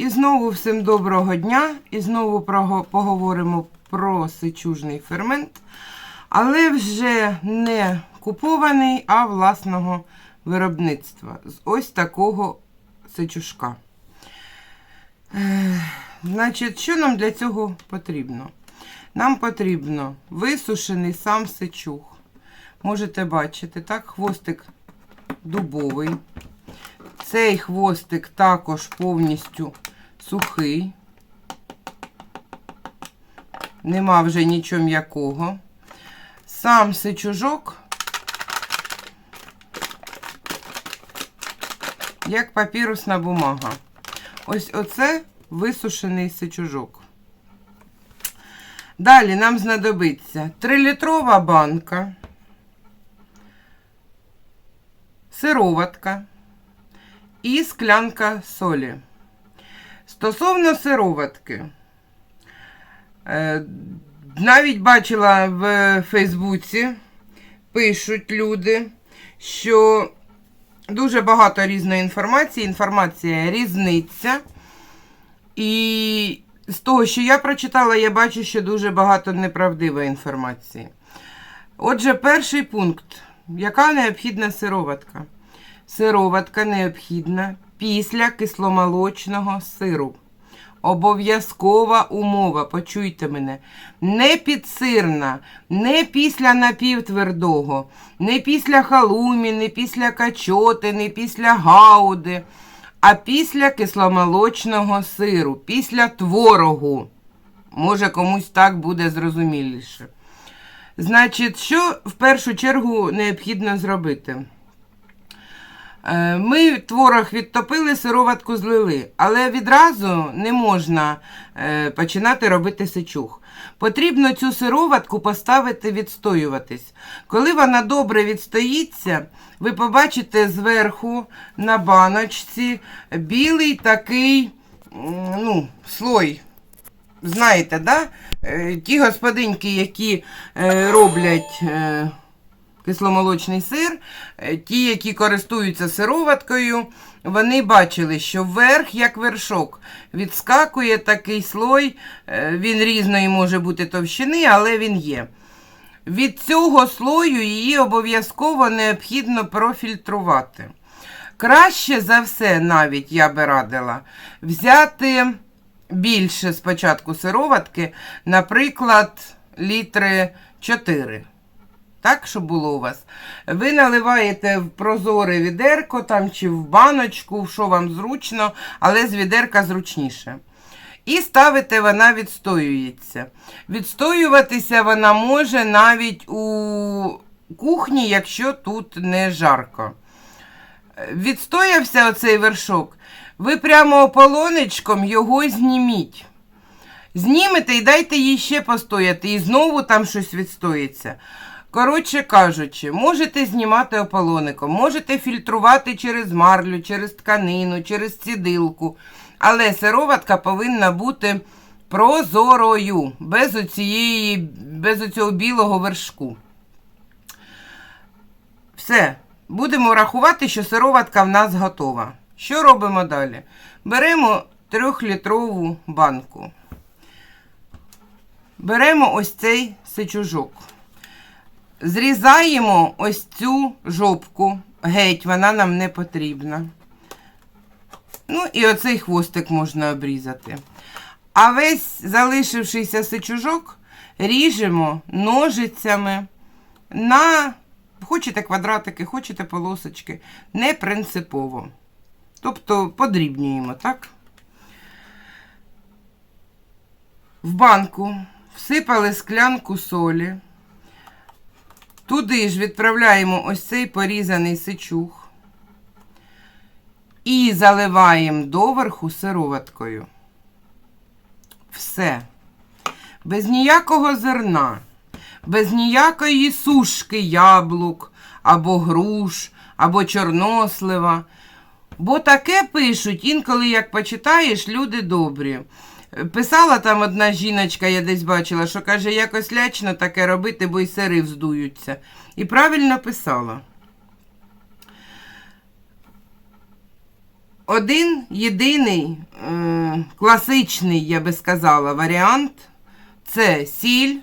І знову всім доброго дня. І знову поговоримо про сичужний фермент, але вже не купований, а власного виробництва. З ось такого сичушка. Значить, що нам для цього потрібно? Нам потрібно висушений сам сичух. Можете бачити, так, хвостик дубовий. Цей хвостик також повністю сухий. Нема вже нічого м'якого. Сам сичужок, як папірусна бумага. Ось оце висушений сичужок. Далі нам знадобиться 3-літрова банка, сироватка і склянка солі. Стосовно сироватки, е, навіть бачила в Фейсбуці, пишуть люди, що дуже багато різної інформації, інформація різниця. І з того, що я прочитала, я бачу, що дуже багато неправдивої інформації. Отже, перший пункт. Яка необхідна сироватка? Сироватка необхідна після кисломолочного сиру. Обов'язкова умова, почуйте мене, не підсирна, не після напівтвердого, не після халумі, не після качоти, не після гауди, а після кисломолочного сиру, після творогу. Може, комусь так буде зрозуміліше. Значить, що в першу чергу необхідно зробити? Е, Ми творог відтопили, сироватку злили, але відразу не можна е, починати робити сичух. Потрібно цю сироватку поставити відстоюватись. Коли вона добре відстоїться, ви побачите зверху на баночці білий такий ну, слой. Знаєте, да? Е, ті господинки, які е, роблять. Е, кисломолочний сир, ті, які користуються сироваткою, вони бачили, що вверх, як вершок, відскакує такий слой, е, він різної може бути товщини, але він є. Від цього слою її обов'язково необхідно профільтрувати. Краще за все, навіть я би радила, взяти більше спочатку сироватки, наприклад, літри 4. Так, щоб було у вас. Ви наливаєте в прозоре відерко там, чи в баночку, що вам зручно, але з відерка зручніше. І ставите, вона відстоюється. Відстоюватися вона може навіть у кухні, якщо тут не жарко. Відстоявся оцей вершок, ви прямо ополонечком його зніміть. Знімете і дайте їй ще постояти, і знову там щось відстоїться. Коротше кажучи, можете знімати ополоником, можете фільтрувати через марлю, через тканину, через цідилку. Але сироватка повинна бути прозорою, без, оцієї, без оцього білого вершку. Все, будемо рахувати, що сироватка в нас готова. Що робимо далі? Беремо трьохлітрову банку. Беремо ось цей сичужок. Зрізаємо ось цю жопку. Геть, вона нам не потрібна. Ну, і оцей хвостик можна обрізати. А весь залишившийся сичужок ріжемо ножицями на, хочете квадратики, хочете полосочки, не принципово. Тобто подрібнюємо, так? В банку всипали склянку солі. Туди ж відправляємо ось цей порізаний сичух і заливаємо доверху сироваткою. Все. Без ніякого зерна, без ніякої сушки яблук, або груш, або чорнослива. Бо таке пишуть, інколи, як почитаєш, люди добрі. Писала там одна жіночка, я десь бачила, що каже, якось лячно таке робити, бо й сири вздуються. І правильно писала. Один єдиний е, класичний, я би сказала, варіант це сіль,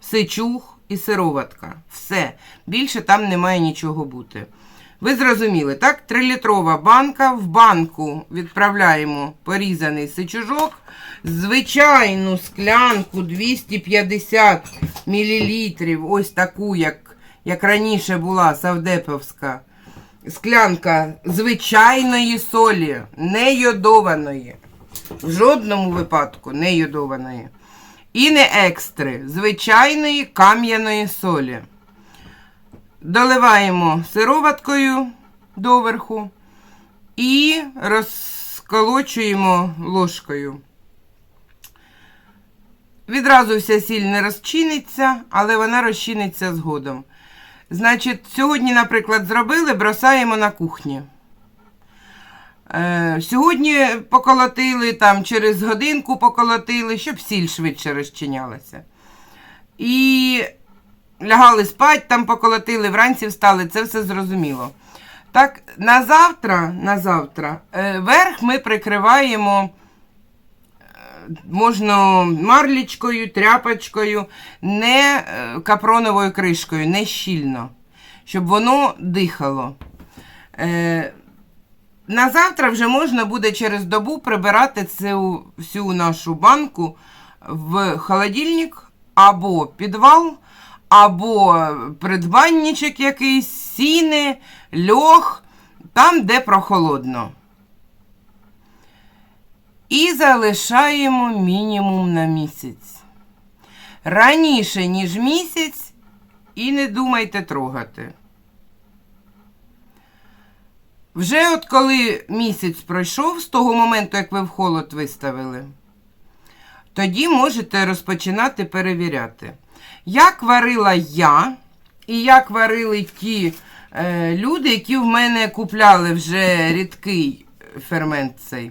сичух і сироватка. Все. Більше там немає нічого бути. Ви зрозуміли, так? Трилітрова банка. В банку відправляємо порізаний сичужок. Звичайну склянку 250 мл. Ось таку, як, як раніше була Савдеповська. Склянка звичайної солі, не йодованої. В жодному випадку не йодованої. І не екстри, звичайної кам'яної солі. Доливаємо сироваткою доверху і розколочуємо ложкою. Відразу вся сіль не розчиниться, але вона розчиниться згодом. Значить, сьогодні, наприклад, зробили, бросаємо на кухні. Е, сьогодні поколотили, там через годинку поколотили, щоб сіль швидше розчинялася. І лягали спать, там поколотили, вранці встали, це все зрозуміло. Так, на завтра, на завтра е, верх ми прикриваємо е, можна марлічкою, тряпочкою, не е, капроновою кришкою, не щільно, щоб воно дихало. Е, на завтра вже можна буде через добу прибирати цю всю нашу банку в холодильник або підвал, або придбанничок якийсь, сіни, льох, там, де прохолодно. І залишаємо мінімум на місяць. Раніше, ніж місяць, і не думайте трогати. Вже от коли місяць пройшов з того моменту, як ви в холод виставили, тоді можете розпочинати перевіряти. Як варила я, і як варили ті е, люди, які в мене купляли вже рідкий фермент цей.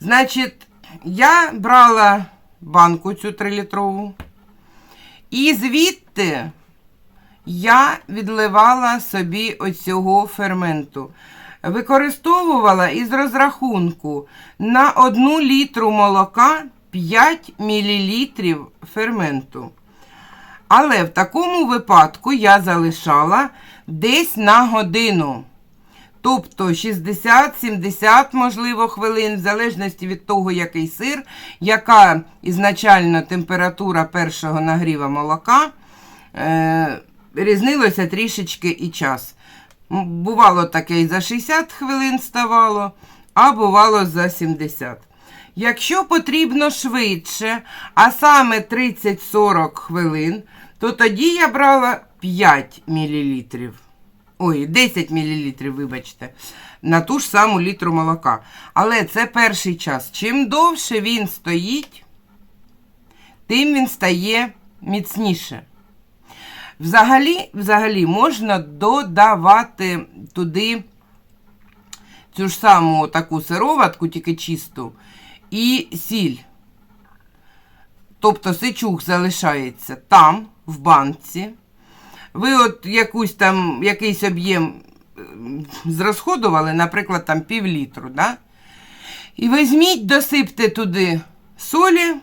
Значить, я брала банку цю 3-літрову, і звідти я відливала собі оцього ферменту. Використовувала із розрахунку на 1 літру молока 5 мл ферменту. Але в такому випадку я залишала десь на годину. Тобто 60-70, можливо, хвилин, в залежності від того, який сир, яка ізначально температура першого нагріва молока. Е, різнилося трішечки і час. Бувало таке і за 60 хвилин ставало, а бувало за 70. Якщо потрібно швидше, а саме 30-40 хвилин, то тоді я брала 5 мл. Ой, 10 мл, вибачте, на ту ж саму літру молока. Але це перший час. Чим довше він стоїть, тим він стає міцніше. Взагалі, взагалі можна додавати туди цю ж саму таку сироватку, тільки чисту, і сіль. Тобто сичух залишається там, в банці. Ви от якусь там, якийсь об'єм е, зрозходували, наприклад, там пів літру, да? І візьміть, досипте туди солі.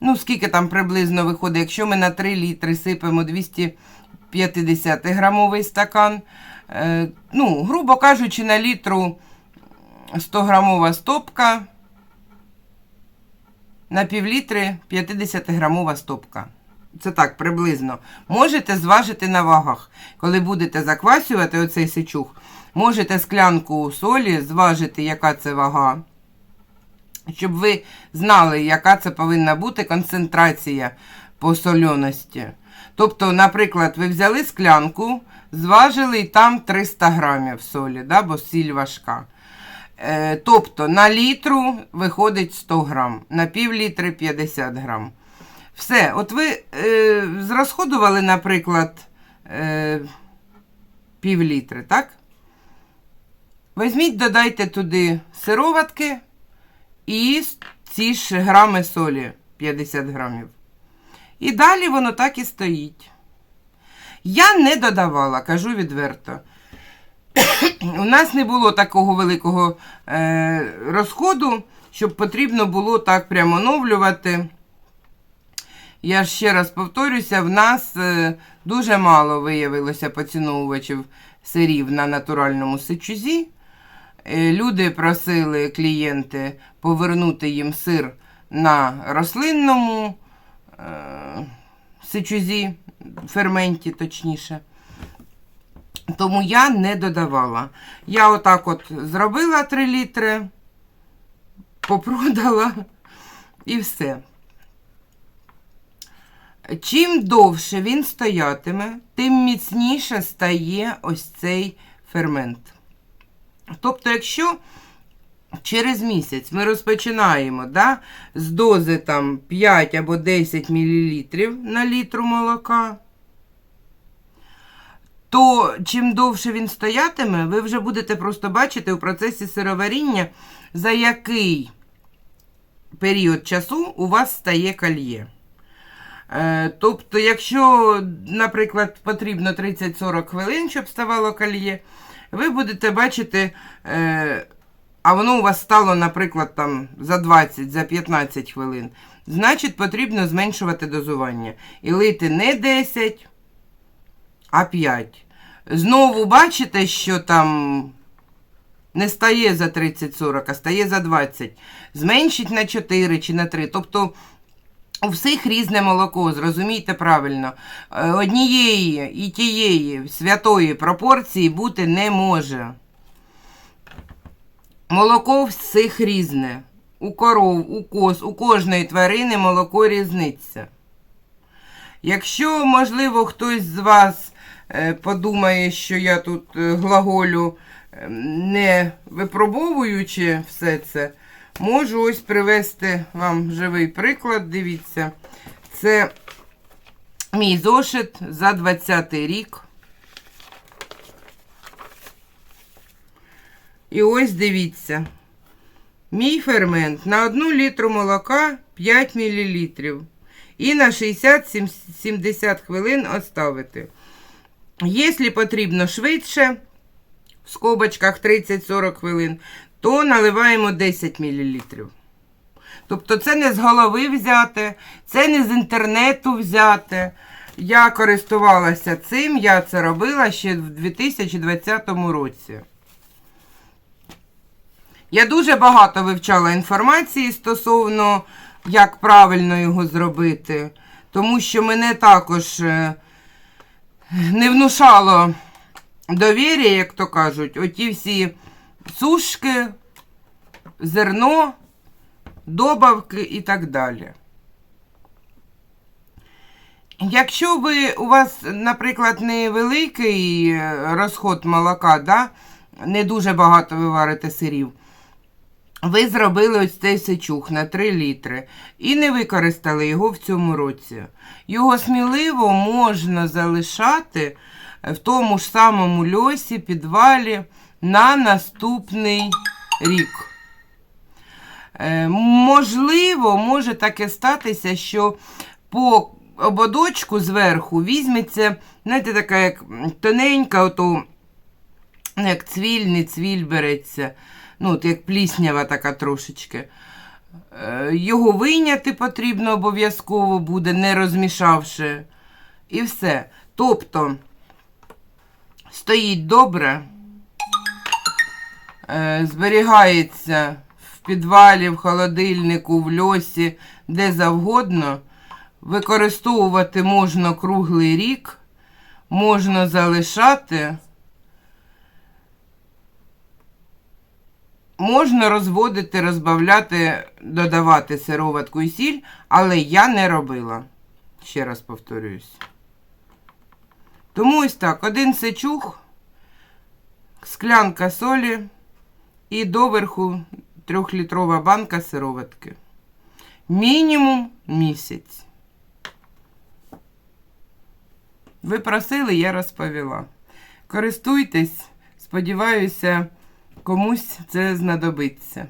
Ну, скільки там приблизно виходить, якщо ми на 3 літри сипемо 250 грамовий стакан. Е, ну, грубо кажучи, на літру 100 грамова стопка. На півлітри 50 грамова стопка. Це так, приблизно. Можете зважити на вагах. Коли будете заквасювати оцей сичух, можете склянку солі зважити, яка це вага. Щоб ви знали, яка це повинна бути концентрація по. Тобто, наприклад, ви взяли склянку, зважили і там 300 грамів солі, да, бо сіль важка. Е, тобто на літру виходить 100 грам, на пів літри 50 грам. Все, от ви е, зрозходували, наприклад, е, пів літри, так? Візьміть, додайте туди сироватки і ці ж грами солі 50 грамів. І далі воно так і стоїть. Я не додавала, кажу відверто. У нас не було такого великого е, розходу, щоб потрібно було так прямо оновлювати. Я ще раз повторюся, в нас е, дуже мало виявилося поціновувачів сирів на натуральному сичузі. Е, Люди просили клієнти повернути їм сир на рослинному е, сичузі, ферменті, точніше. Тому я не додавала. Я отак от зробила 3 літри, попродала і все. Чим довше він стоятиме, тим міцніше стає ось цей фермент. Тобто, якщо через місяць ми розпочинаємо да, з дози там, 5 або 10 мл на літру молока, то чим довше він стоятиме, ви вже будете просто бачити у процесі сироваріння, за який період часу у вас стає кальє. Е, Тобто, якщо, наприклад, потрібно 30-40 хвилин, щоб ставало кальє, ви будете бачити, е, а воно у вас стало, наприклад, там за 20, за 15 хвилин. Значить, потрібно зменшувати дозування. І лити не 10, а 5. Знову бачите, що там не стає за 30-40, а стає за 20. Зменшить на 4 чи на 3. Тобто у всіх різне молоко, зрозумійте правильно. Е, Однієї і тієї святої пропорції бути не може. Молоко всіх різне. У коров, у коз, у кожної тварини молоко різниця. Якщо, можливо, хтось з вас подумає, що я тут е, глаголю, е, не випробовуючи все це, можу ось привести вам живий приклад. Дивіться, це мій зошит за 20 рік. І ось дивіться. Мій фермент на 1 літру молока 5 мл. І на 60-70 хвилин оставити. Якщо потрібно швидше, в скобочках 30-40 хвилин, то наливаємо 10 мл. Тобто це не з голови взяти, це не з інтернету взяти. Я користувалася цим, я це робила ще в 2020 році. Я дуже багато вивчала інформації стосовно, як правильно його зробити, тому що мене також е, не внушало довір'я, як то кажуть, оті всі сушки, зерно, добавки і так далі. Якщо ви, у вас, наприклад, невеликий е, розход молока, да? не дуже багато ви варите сирів, ви зробили ось цей сечух на 3 літри і не використали його в цьому році. Його сміливо можна залишати в тому ж самому льосі, підвалі на наступний рік. Е, можливо, може таке статися, що по ободочку зверху візьметься, знаєте, така як тоненька, ото, як цвіль, не цвіль береться ну, от як пліснява така трошечки. Е, Його вийняти потрібно обов'язково буде, не розмішавши. І все. Тобто стоїть добре, е, зберігається в підвалі, в холодильнику, в льосі, де завгодно. Використовувати можна круглий рік, можна залишати. Можна розводити, розбавляти, додавати сироватку і сіль, але я не робила. Ще раз повторююсь. Тому ось так: один сечух, склянка солі і доверху трьохлітрова банка сироватки. Мінімум місяць. Ви просили, я розповіла. Користуйтесь, сподіваюся. Комусь це знадобиться.